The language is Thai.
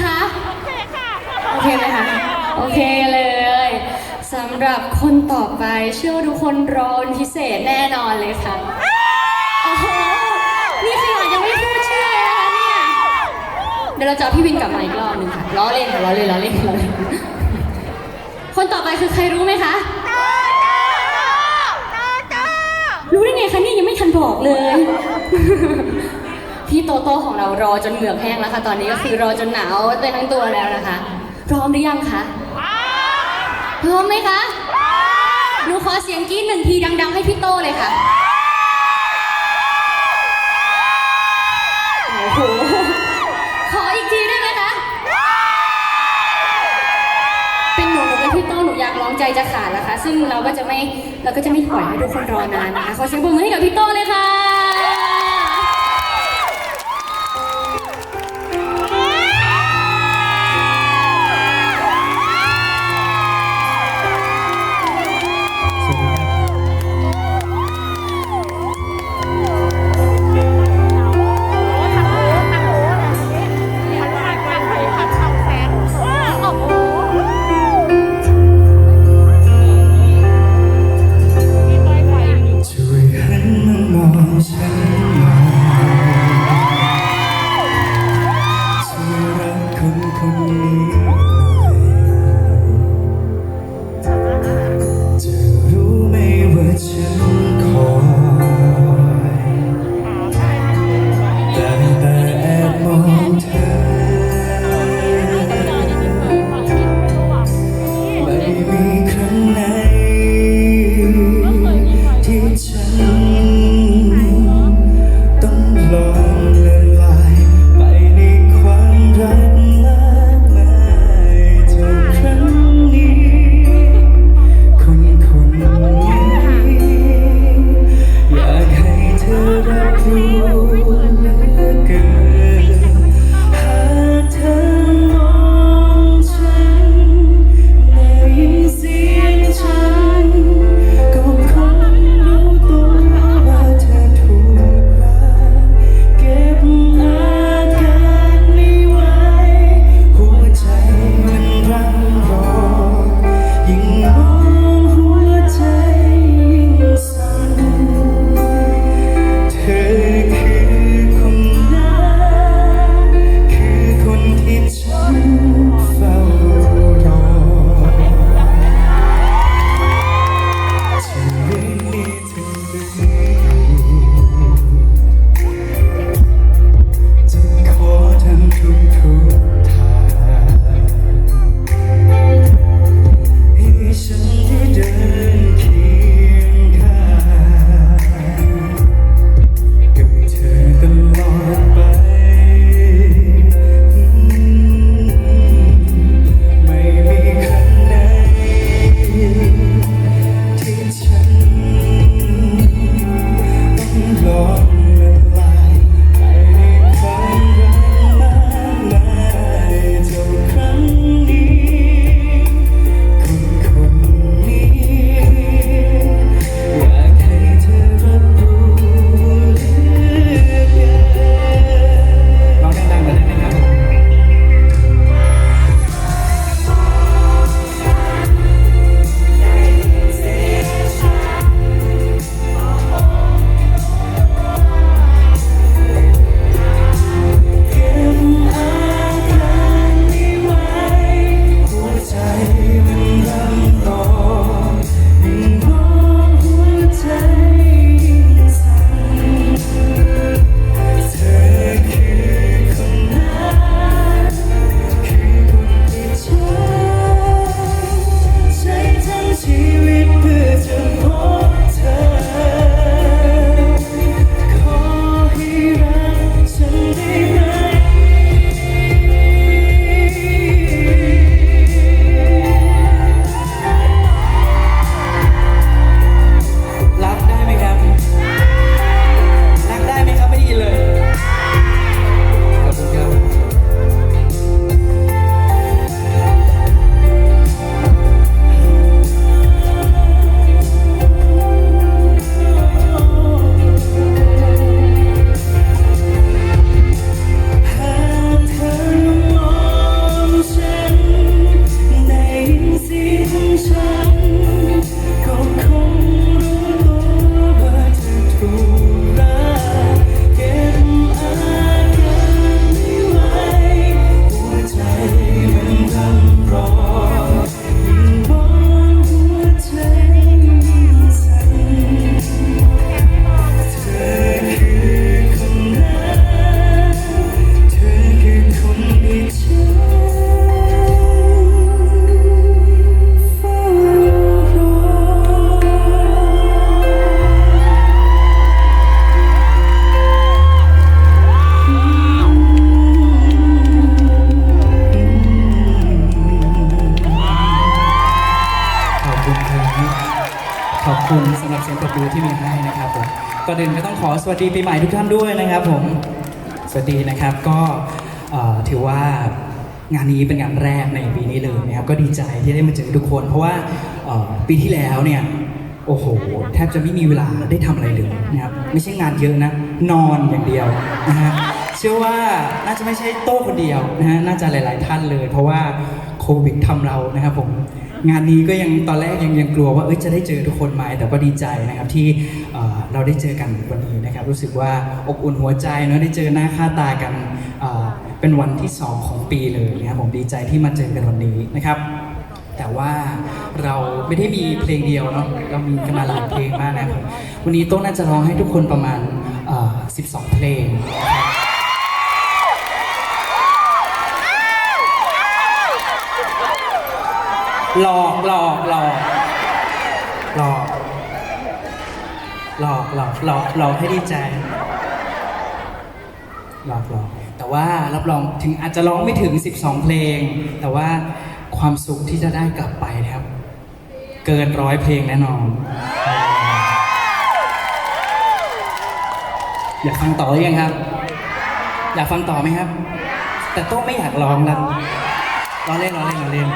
คะ โอเคไหมคะ โอเคเลยสำหรับคนต่อไปเชื่อว่าทุกคนรอเป็นพิเศษแน่นอนเลยค่ะโอ้โหนี่ขนาดยังไม่พูดชื่อเลยนะคะเนี่ย เดี๋ยวเราจะเอาพี่วินกลับมาอีกรอบหนึงค่ะล้อเล่นค่ะล้อเล่นล้อเล่นล้อเล่น คนต่อไปคือใครรู้ไหมคะ รู้ได้ไงคะเนี่ยยังไม่ทันบอกเลย พี่โตโต้ของเรารอจนเหงือกแห้งแล้วค่ะ ตอนนี้ก็คือรอจนหนาวไปทั้งตัวแล้วนะคะ พร้อมหรือยังคะพร้อมไหมคะหนูขอเสียงกรี๊ดหนึ่งทีดัง ๆ ให้พี่โตเลยค่ะโอ้โหขออีกทีได้ไหมคะเป็นหนูหนูเป็นพี่โตหนูอยากร้องใจจะขาดแล้วค่ะซึ่งเราก็จะไม่เราก็จะไม่ปล่อยให้ทุกคนรอนานนะคะขอเสียงปรบมือให้กับพี่โตเลยค่ะ Música ดูที่มีให้นะครับผมก่อนอื่นก็ต้องขอสวัสดีปีใหม่ทุกท่านด้วยนะครับผมสวัสดีนะครับก็เอ่อถือว่างานนี้เป็นงานแรกในปีนี้เลยนะครับก็ดีใจที่ได้มาเจอทุกคน เพราะว่าเอ่อปีที่แล้วเนี่ยโอ้โหแทบจะไม่มีเวลาได้ทำอะไรเลยนะครับไม่ใช่งานเยอะนะนอนอย่างเดียวนะฮะเชื่อว่าน่าจะไม่ใช่โต้คนเดียวนะฮะน่าจะหลาย ๆ ท่านเลย เพราะว่าโควิดทำเรานะครับผม งานนี้ก็ยังตอนแรกยังยังกลัวว่าเอ้ยจะได้เจอทุกคนไหมแต่ก็ดีใจนะครับที่เราได้เจอกันวันนี้นะครับ รู้สึกว่าอบอุ่นหัวใจเนาะได้เจอหน้าค่าตากันเป็นวันที่สองของปีเลยนะครับผมดีใจที่มาเจอกันวันนี้นะครับ แต่ว่าเราไม่ได้มีเพลงเดียวเนาะเรามีกันมาหลายเพลงมากนะครับวันนี้โต้งน่าจะร้องให้ทุกคนประมาณ 12 เพลงนะครับ หลอกหลอกหลอกหลอกหลอกหลอกหลอกหลอกให้ดีใจหลอกหลอกแต่ว่ารับรองถึงอาจจะร้องไม่ถึง 12 เพลง แต่ว่าความสุขที่จะได้กลับไปนะครับ เกินร้อยเพลงแน่นอน อยากฟังต่อหรือยังครับ อยากฟังต่อไหมครับ แต่โต้งไม่อยากร้องแล้วล้องเล่นล้องเล่นล้อเล่น